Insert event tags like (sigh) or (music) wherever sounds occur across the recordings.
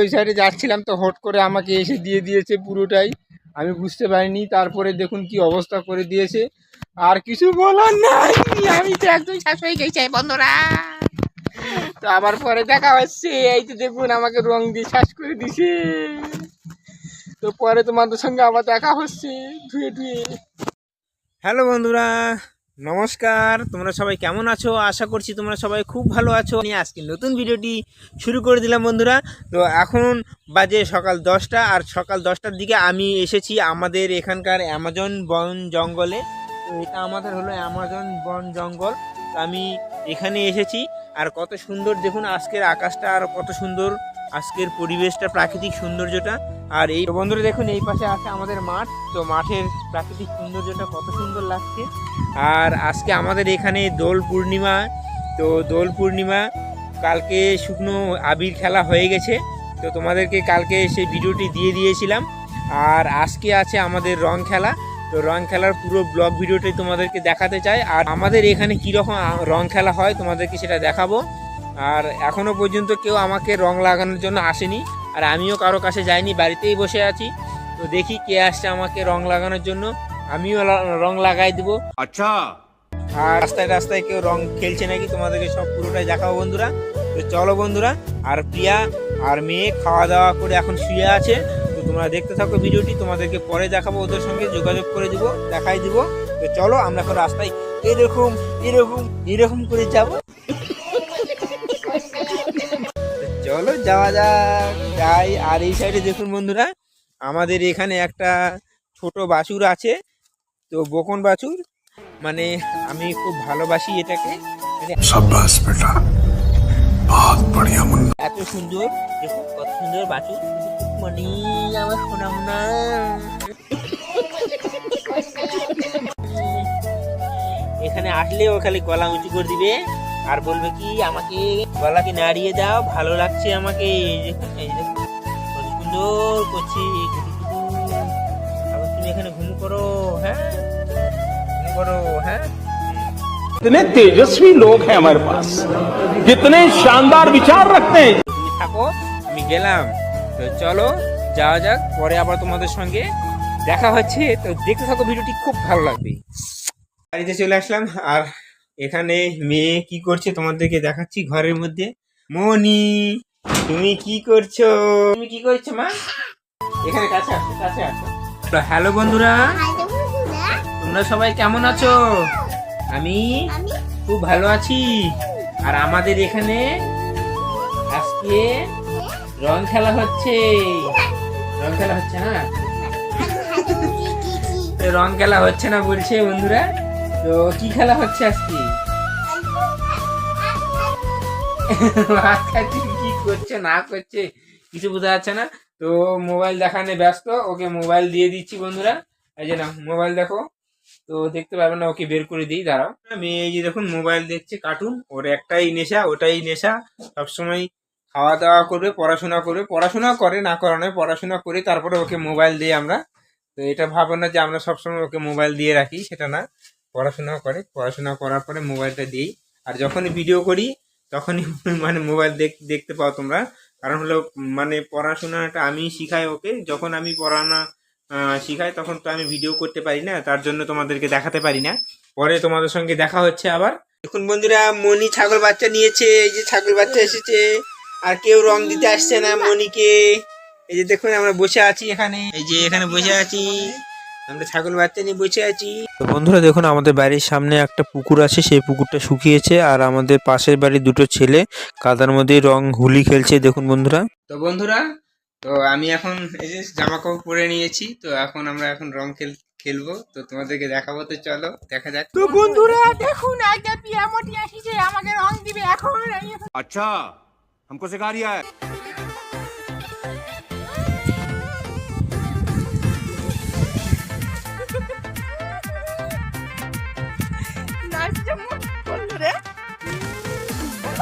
ওই সাইডে যাচ্ছিলাম তো হট করে আমাকে এসে দিয়ে দিয়েছে পুরোটাই। আমি বুঝতে পারিনি, তারপরে দেখুন কি অবস্থা করে দিয়েছে। আর কিছু বলার নাই, আমি তো একদম শেষ হয়ে গেছি বন্ধুরা। তো আবার পরে দেখা হচ্ছে, এই তো দেখুন আমাকে রং দিয়ে শেষ করে দিছে তো পরে তোমাদের সঙ্গে আবার দেখা হচ্ছে, ধুয়ে ধুয়ে। হ্যালো বন্ধুরা নমস্কার, তোমরা সবাই কেমন আছো? আশা করছি তোমরা সবাই খুব ভালো আছো। আমি আজকে নতুন ভিডিওটি শুরু করে দিলাম বন্ধুরা। তো এখন বাজে সকাল দশটা, আর সকাল দশটার দিকে আমি এসেছি আমাদের এখানকার অ্যামাজন বন জঙ্গলে। তো এটা আমাদের হলো অ্যামাজন বন জঙ্গল। আমি এখানে এসেছি, আর কত সুন্দর দেখুন আজকের আকাশটা, আর কত সুন্দর আজকের পরিবেশটা, প্রাকৃতিক সৌন্দর্যটা। আর এই বন্ধুরা দেখুন, এই পাশে আছে আমাদের মাঠ। তো মাঠের প্রাকৃতিক সৌন্দর্যটা কত সুন্দর লাগছে। আর আজকে আমাদের এখানে দোল পূর্ণিমা। তো দোল পূর্ণিমা, কালকে শুকনো আবির খেলা হয়ে গেছে। তো তোমাদেরকে কালকে সেই ভিডিওটি দিয়ে দিয়েছিলাম। আর আজকে আছে আমাদের রং খেলা। তো রং খেলার পুরো ব্লগ ভিডিওটি তোমাদেরকে দেখাতে চাই। আর আমাদের এখানে কীরকম রং খেলা হয় তোমাদেরকে সেটা দেখাবো। আর এখনও পর্যন্ত কেউ আমাকে রং লাগানোর জন্য আসেনি। আর আমিও কারও কাছে যাইনি বাড়িতেই বসে আছি। তো দেখি কে আসছে আমাকে রং লাগানোর জন্য। আমিও রং লাগাই দিব। আচ্ছা। আর রাস্তায় রাস্তায় কেউ রং খেলছে নাকি তোমাদেরকে সব পুরোটাই দেখাবো বন্ধুরা। তো চলো বন্ধুরা আর প্রিয়া আর মেয়ে খাওয়া দাওয়া করে এখন শুয়ে আছে। তো তোমরা দেখতে থাকো ভিডিওটি তোমাদেরকে পরে দেখাবো ওদের সঙ্গে যোগাযোগ করে দিব দেখাই দিব। তো চলো আমরা এখন রাস্তায় এরকম এরকম এরকম করে যাব। চলো যাওয়া যাক। যাই আর এই সাইডে দেখুন বন্ধুরা আমাদের এখানে একটা ছোট বাছুর আছে। তো বকন বাছুর মানে আমি খুব ভালোবাসি এটাকে। এত সুন্দর দেখুন কত সুন্দর বাছুর। মানে আমার এখানে আসলেও খালি গলা উঁচু করে দিবে। আর বলবে কি আমাকে গলাকে নাড়িয়ে দাও ভালো লাগছে আমাকে এই দেখুন এই দেখুন কত সুন্দর করছি আবার তুমি এখানে ঘুম করো হ্যাঁ ঘুম করো হ্যাঁ कितने तेजस्वी लोग हैं हमारे पास कितने शानदार विचार रखते हैं তুমি থাকো আমি গেলাম তো চলো যাওয়া যাক পরে আবার তোমাদের সঙ্গে দেখা হচ্ছে তো দেখতে থাকো ভিডিওটি খুব ভালো লাগবে বাড়িতে চলে আসলাম আর এখানে মেয়ে কি করছে তোমাদেরকে দেখাচ্ছি ঘরের মধ্যে। মনি তুমি কি করছ? তুমি কি করছ, মা? এখানে কাছে আসো কাছে আসো। হ্যালো বন্ধুরা, তোমরা সবাই কেমন আছো? আমি খুব ভালো আছি। আর আমাদের এখানে আজকে রং খেলা হচ্ছে। রং খেলা হচ্ছে না? রং খেলা হচ্ছে না বলছে বন্ধুরা। তো কি খেলা হচ্ছে আজকে? আজকে কি করছে, না করছে, কিছু বোঝা যাচ্ছে না। তো মোবাইল দেখানে ব্যস্ত, ওকে মোবাইল দিয়ে দিচ্ছি বন্ধুরা। এই যে না মোবাইল দেখো। তো দেখতে পারবে না, ওকে বের করে দিই, দাঁড়াও। মেয়ে এই যে দেখুন, মোবাইল দেখছে, কার্টুন। ওর একটাই নেশা, ওটাই নেশা। সবসময় খাওয়া দাওয়া করবে, পড়াশোনা করবে। পড়াশোনা করে, না করে নয়, পড়াশোনা করে, তারপরে ওকে মোবাইল দিই আমরা। তো এটা ভাবো না যে আমরা সবসময় ওকে মোবাইল দিয়ে রাখি, সেটা না। পড়াশোনা করে, পড়াশোনা করার পরে মোবাইলটা দিই। আর যখনই ভিডিও করি তখনই (laughs) মানে মোবাইল দেখতে পাও তোমরা। কারণ হলো মানে পড়াশোনাটা আমি শিখাই ওকে। যখন আমি পড়ানো শিখাই, তখন তো আমি ভিডিও করতে পারি না। তার জন্য তোমাদেরকে দেখাতে পারি না। পরে তোমাদের সঙ্গে দেখা হচ্ছে আবার। দেখুন বন্ধুরা মনি ছাগল বাচ্চা নিয়েছে। এই যে ছাগল বাচ্চা এসেছে। আর কেউ রং দিতে আসছে না মনিকে এই যে দেখুন, আমরা বসে আছি এখানে। এই যে এখানে বসে আছি। আমরা ছাগল বাচ্চা নিয়ে বসে আছি তো বন্ধুরা দেখুন আমাদের বাড়ির সামনে একটা পুকুর আছে সেই পুকুরটা শুকিয়েছে আর আমাদের পাশের বাড়ির দুটো ছেলে কাদার মধ্যে রং হুলি খেলছে দেখুন বন্ধুরা তো বন্ধুরা তো আমি এখন এই যে জামা কাপড় পরে নিয়েছি তো এখন আমরা এখন রং খেল খেলবো তো তোমাদেরকে দেখাবো তো চলো দেখা যাক তো বন্ধুরা দেখুন আজকে পিয়া মোটি আসিছে আমাকে রং দিবে এখন अच्छा हमको सिखा रिया है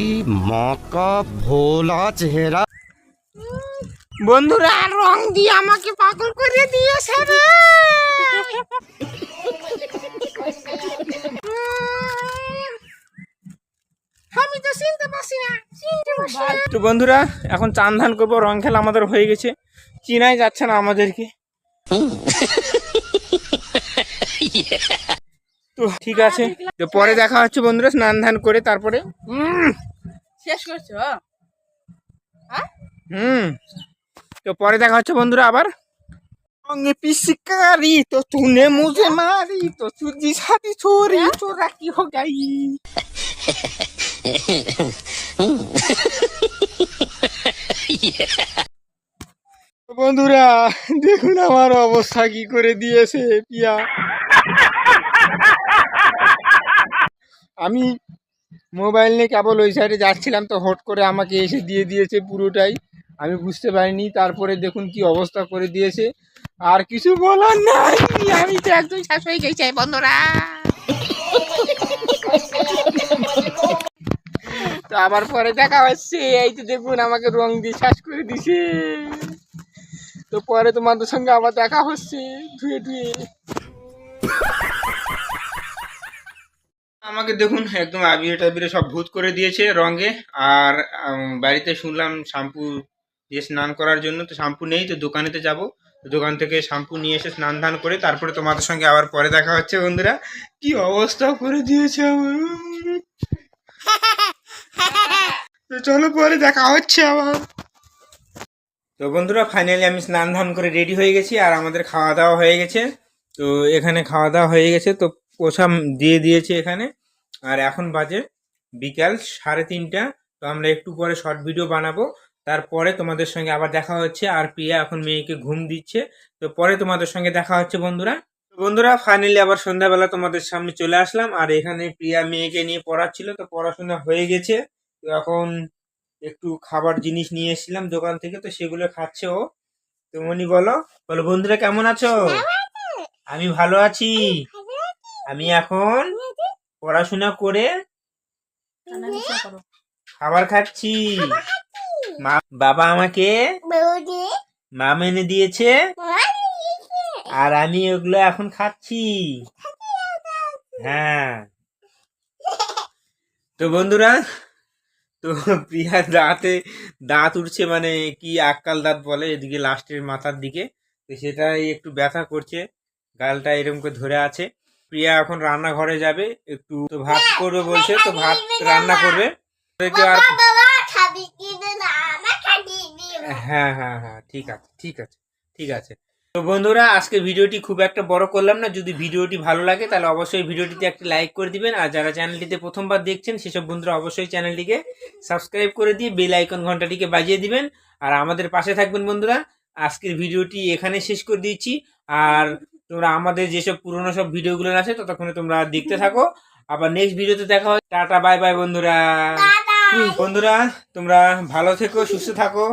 কি মাকা ভোলা চেহারা? বন্ধুরা রং দিয়ে আমাকে পাগল করে দিয়েছে রে। তো তো বন্ধুরা এখন চান ধান করব রং খেলা আমাদের হয়ে গেছে। চিনাই যাচ্ছে না আমাদেরকে। (laughs) তো ঠিক আছে। তো পরে দেখা হচ্ছে বন্ধুরা স্নান ধান করে তারপরে। শেষ করছ? হুম। তো পরে দেখা হচ্ছে বন্ধুরা আবার। সঙ্গে পিসিকারি তো তুনে মুঝে মারি তো সুজি সাথী ছোরি তোরা কি হো গাই (laughs) বন্ধুরা দেখুন আমার অবস্থা কি করে দিয়েছে পিয়া। আমি মোবাইল নিয়ে কেবল ওই সাইডে যাচ্ছিলাম তো হট করে আমাকে এসে দিয়ে দিয়েছে পুরোটাই। আমি বুঝতে পারিনি, তারপরে দেখুন কি অবস্থা করে দিয়েছে। আর কিছু বলার নাই, আমি তো একদম শেষ হয়ে গেছি বন্ধুরা। তো আবার পরে দেখা হচ্ছে, এই তো দেখুন আমাকে রং দিয়ে শেষ করে দিছে তো পরে তোমাদের সঙ্গে আবার দেখা হচ্ছে, ধুয়ে ধুয়ে। আমাকে দেখুন, একদম আবিরে টাবিরে সব ভূত করে দিয়েছে রঙে। আর বাড়িতে শুনলাম শ্যাম্পু দিয়ে স্নান করার জন্য। তো শ্যাম্পু নেই, তো দোকানেতে যাব। দোকান থেকে শ্যাম্পু নিয়ে এসে স্নান ধান করে তারপরে তোমাদের সঙ্গে আবার পরে দেখা হচ্ছে, বন্ধুরা। কি অবস্থা করে দিয়েছে আমার। তো চলো পরে দেখা হচ্ছে আবার। তো বন্ধুরা ফাইনালি আমি স্নান ধান করে রেডি হয়ে গেছি, আর আমাদের খাওয়া দাওয়া হয়ে গেছে। তো এখানে খাওয়া দাওয়া হয়ে গেছে, তো পোষা দিয়ে দিয়েছে এখানে। আর এখন বাজে বিকাল সাড়ে তিনটা। তো আমরা একটু পরে শর্ট ভিডিও বানাবো। তারপরে তোমাদের সঙ্গে আবার দেখা হচ্ছে আর প্রিয়া এখন মেয়েকে ঘুম দিচ্ছে। তো পরে তোমাদের সঙ্গে দেখা হচ্ছে বন্ধুরা। বন্ধুরা ফাইনালি আবার সন্ধ্যাবেলা তোমাদের সামনে চলে আসলাম। আর এখানে প্রিয়া মেয়েকে নিয়ে পড়াচ্ছিল। তো পড়াশোনা হয়ে গেছে। তো এখন একটু খাবার জিনিস নিয়ে এসেছিলাম দোকান থেকে। তো সেগুলো খাচ্ছে ও। তো মনি বলো বলো বন্ধুরা কেমন আছো? আমি ভালো আছি। আমি এখন পড়াশোনা করে খাবার খাচ্ছি। মা- বাবা আমাকে মাম এনে দিয়েছে আর আমি ওগুলো এখন খাচ্ছি। হ্যাঁ। তো বন্ধুরা তো প্রিয়ার দাঁতে দাঁত উঠছে মানে কি আক্কাল দাঁত বলে এদিকে লাস্টের মাথার দিকে। তো সেটাই একটু ব্যথা করছে গালটা এরকম করে ধরে আছে। প্রিয়া এখন রান্নাঘরে যাবে একটু তো ভাত করবে বলছে তো ভাত রান্না করবে। আর হ্যাঁ হ্যাঁ হ্যাঁ ঠিক আছে ঠিক আছে ঠিক আছে। তো বন্ধুরা আজকে ভিডিওটি খুব একটা বড় করলাম না। যদি ভিডিওটি ভালো লাগে তাহলে অবশ্যই ভিডিওটিতে একটা লাইক করে দিবেন। আর যারা চ্যানেলটিতে প্রথমবার দেখছেন সেসব বন্ধুরা অবশ্যই চ্যানেলটিকে সাবস্ক্রাইব করে দিয়ে বেল আইকন ঘন্টাটিকে বাজিয়ে দিবেন। আর আমাদের পাশে থাকবেন বন্ধুরা। আজকের ভিডিওটি এখানে শেষ করে দিচ্ছি। আর তোমরা আমাদের যেসব পুরোনো সব ভিডিওগুলো আছে ততক্ষণে তোমরা দেখতে থাকো। আবার নেক্সট ভিডিওতে দেখা হয় টাটা বাই বাই বন্ধুরা। বন্ধুরা তোমরা ভালো থেকো সুস্থ থাকো।